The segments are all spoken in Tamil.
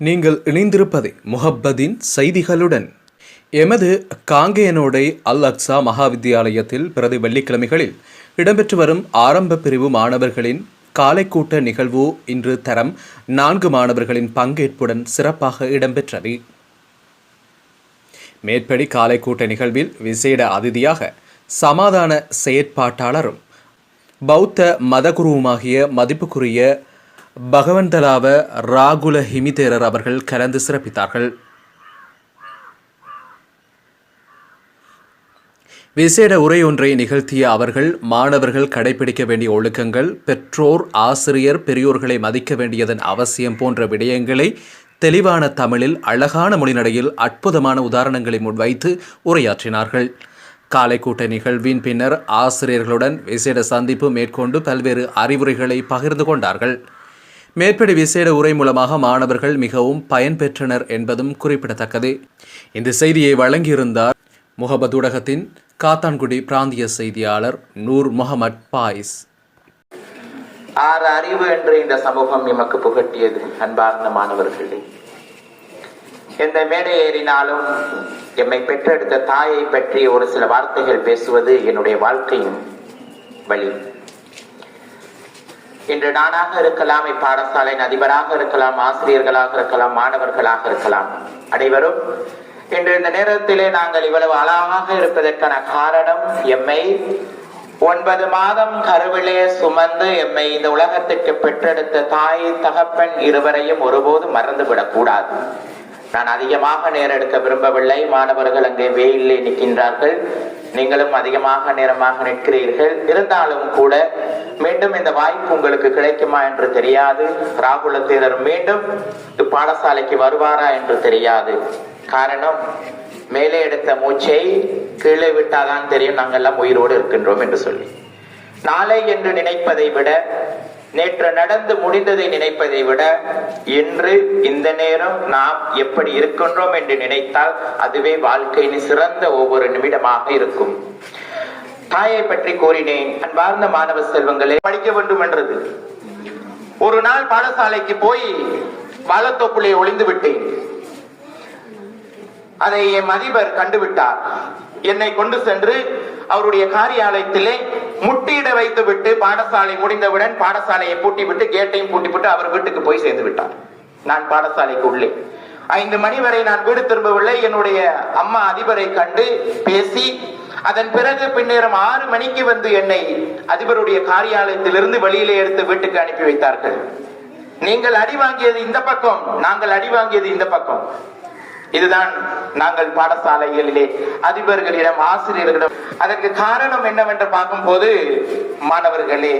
நீங்கள் இணைந்திருப்பது முஹப்பதின் செய்திகளுடன். எமது காங்கேயனோடை அல் அக்ஸா மகாவித்தியாலயத்தில் பிரதி வெள்ளிக்கிழமைகளில் இடம்பெற்று வரும் ஆரம்ப பிரிவு மாணவர்களின் காலை கூட்ட நிகழ்வு இன்று தரம் நான்கு மாணவர்களின் பங்கேற்புடன் சிறப்பாக இடம்பெற்றது. மேற்படி காலை கூட்ட நிகழ்வில் விசேட அதிதியாக சமாதான செயற்பாட்டாளரும் பௌத்த மதகுருவுமாகிய மதிப்புக்குரிய பகவந்தலாவ ராகுல ஹிமிதேரர் அவர்கள் கலந்து சிறப்பித்தார்கள். விசேட உரை ஒன்றை நிகழ்த்திய அவர்கள் மாணவர்கள் கடைபிடிக்க வேண்டிய ஒழுக்கங்கள் பெற்றோர் ஆசிரியர் பெரியோர்களை மதிக்க வேண்டியதன் அவசியம் போன்ற விடயங்களை தெளிவான தமிழில் அழகான மொழிநடையில் அற்புதமான உதாரணங்களை முன்வைத்து உரையாற்றினார்கள். காலை கூட்ட நிகழ்வின் பின்னர் ஆசிரியர்களுடன் விசேட சந்திப்பு மேற்கொண்டு பல்வேறு அறிவுரைகளை பகிர்ந்து கொண்டார்கள். மேற்படி விசேட உரை மூலமாக மாணவர்கள் மிகவும் பயன்பெற்றனர் என்பதும் குறிப்பிடத்தக்கது. இந்த செய்தியை வழங்கியிருந்தார் முகமது ஊடகத்தின் காத்தான்குடி பிராந்திய செய்தியாளர் நூர் முகமட் பாயிஸ். ஆறு அறிவு என்று இந்த சமூகம் எமக்கு புகட்டியது அன்பார்ந்த மாணவர்களே. எந்த மேடை ஏறினாலும் எம்மை பெற்றெடுத்த தாயை பற்றி ஒரு சில வார்த்தைகள் பேசுவது என்னுடைய வாழ்க்கையின் வழி. இன்று நானாக இருக்கலாம் இப்பாடசாலையின் அதிபராக இருக்கலாம் ஆசிரியர்களாக இருக்கலாம் மாணவர்களாக இருக்கலாம். அனைவரும் இன்று இந்த நேரத்திலே நாங்கள் இவ்வளவு அழகாக இருப்பதற்கான காரணம் எம்மை ஒன்பது மாதம் கருவிலே சுமந்து எம்மை இந்த உலகத்திற்கு பெற்றெடுத்த தாய் தகப்பன் இருவரையும் ஒருபோதும் மறந்துவிடக் கூடாது. நான் அதிகமாக நேரம் எடுக்க விரும்பவில்லை. மாணவர்கள் அங்கே வெயிலே நிற்கின்றார்கள். நீங்களும் அதிகமாக நேரமாக நிற்கிறீர்கள். இருந்தாலும் கூட மீண்டும் இந்த வாய்ப்பு உங்களுக்கு கிடைக்குமா என்று தெரியாது. ராகுல தேரர் மீண்டும் பாடசாலைக்கு வருவாரா என்று தெரியாது. காரணம் மேலே எடுத்த மூச்சை கீழே விட்டாதான் தெரியும். நாங்கள் எல்லாம் உயிரோடு இருக்கின்றோம் என்று சொல்லி. நாளை என்று நினைப்பதை விட நேற்று நடந்து முடிந்ததை நினைப்பதை விட இன்று இந்த நேரம் நாம் எப்படி இருக்கின்றோம் என்று நினைத்தால் அதுவே வாழ்க்கையின் சிறந்த ஒவ்வொரு நிமிடமாக இருக்கும். தாயை பற்றி கூறினேன் அன்பார்ந்த மாணவ செல்வங்களே படிக்க வேண்டும் என்றது. ஒரு நாள் பாடசாலைக்கு போய் வாழத்தோப்புலே ஒளிந்து விட்டேன். அதை என் அதிபர் கண்டுவிட்டார். என்னை கொண்டு சென்று அவருடைய காரியாலயத்திலே முட்டியிட வைத்து விட்டு பாடசாலை முடிந்தவுடன் பாடசாலையை பூட்டிவிட்டு கேட்டையும் பூட்டிவிட்டு அவர் வீட்டுக்கு போய் சேர்ந்து விட்டார் நான் பாடசாலைக்கு உள்ளே. ஐந்து மணி வரை நான் வீடு திரும்பவில்லை. என்னுடைய அம்மா அதிபரை கண்டு பேசி அதன் பிறகு பின்னேறம் ஆறு மணிக்கு வந்து என்னை அதிபருடைய காரியாலயத்திலிருந்து வெளியிலே எடுத்து வீட்டுக்கு அனுப்பி வைத்தார்கள். நீங்கள் அடி வாங்கியது இந்த பக்கம் நாங்கள் அடி வாங்கியது இந்த பக்கம். இதுதான் நாங்கள் பாடசாலைகளிலே அதிபர்களிடம் ஆசிரியர்களிடம். அதற்கு காரணம் என்னவென்று பார்க்கும்போது மாணவர்களே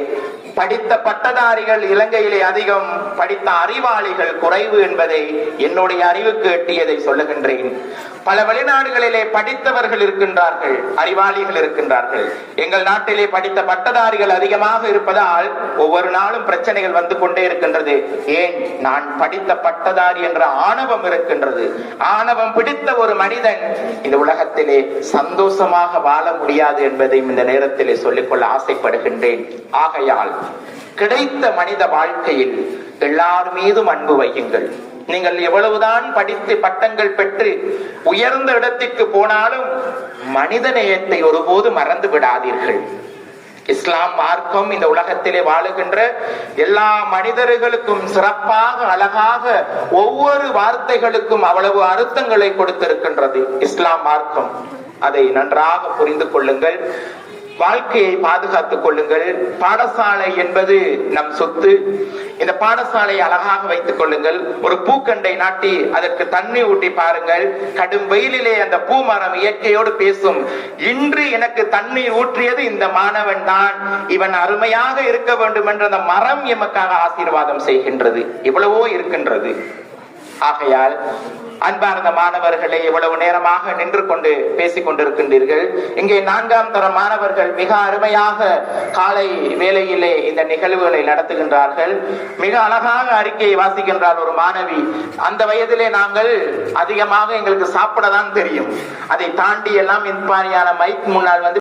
படித்த பட்டதாரிகள் இலங்கையிலே அதிகம் படித்த அறிவாளிகள் குறைவு என்பதை என்னுடைய அறிவுக்கு எட்டியதை சொல்லுகின்றேன். பல வெளிநாடுகளிலே படித்தவர்கள் இருக்கின்றார்கள் அறிவாளிகள் இருக்கின்றார்கள். எங்கள் நாட்டிலே படித்த பட்டதாரிகள் அதிகமாக இருப்பதால் ஒவ்வொரு நாளும் பிரச்சனைகள் வந்து கொண்டே இருக்கின்றது. ஏன்? நான் படித்த பட்டதாரி என்ற ஆணவம் இருக்கின்றது. ஆணவம் பிடித்த ஒரு மனிதன் இந்த உலகத்திலே சந்தோஷமாக வாழ முடியாது என்பதையும் இந்த நேரத்திலே சொல்லிக்கொள்ள ஆசைப்படுகின்றேன். ஆகையால் கிடைத்த மனித வாழ்க்கையில் எல்லார் மீதும் அன்பு வையுங்கள். நீங்கள் எவ்வளவுதான் படித்து பட்டங்கள் பெற்று உயர்ந்த இடத்திற்கு போனாலும் மனித நேயத்தை ஒருபோது மறந்து விடாதீர்கள். இஸ்லாம் மார்க்கம் இந்த உலகத்திலே வாழுகின்ற எல்லா மனிதர்களுக்கும் சிறப்பாக அழகாக ஒவ்வொரு வார்த்தைகளுக்கும் அவ்வளவு அர்த்தங்களை கொடுத்திருக்கின்றது இஸ்லாம் மார்க்கம். அதை நன்றாக புரிந்து கொள்ளுங்கள். வாழ்க்கையை பாதுகாத்துக் கொள்ளுங்கள். பாடசாலை என்பது நம் சொத்து. இந்த பாடசாலை அழகாக வைத்துக் கொள்ளுங்கள். ஒரு பூக்கண்டை நாட்டி அதற்கு தண்ணி ஊட்டி பாருங்கள். கடும் வெயிலிலே அந்த பூ மரம் இயற்கையோடு பேசும். இன்று எனக்கு தண்ணீர் ஊற்றியது இந்த மாணவன் தான். இவன் அருமையாக இருக்க வேண்டும் என்ற அந்த மரம் எமக்காக ஆசீர்வாதம் செய்கின்றது. இவ்வளவோ இருக்கின்றது. ஆகையால் அன்பார்ந்த மாணவர்களை இவ்வளவு நேரமாக நின்று கொண்டு பேசிக் கொண்டிருக்கின்றீர்கள் இங்கே நான்காம் தர மாணவர்கள் மிக அருமையாக காலை வேலையிலே இந்த நிகழ்வுகளை நடத்துகின்றார்கள். மிக அழகாக அறிக்கையை வாசிக்கின்றார் ஒரு மாணவி. அந்த வயதிலே நாங்கள் அதிகமாக எங்களுக்கு சாப்பிட தான் தெரியும். அதை தாண்டி எல்லாம் இன்பாரியான மைக் முன்னால் வந்து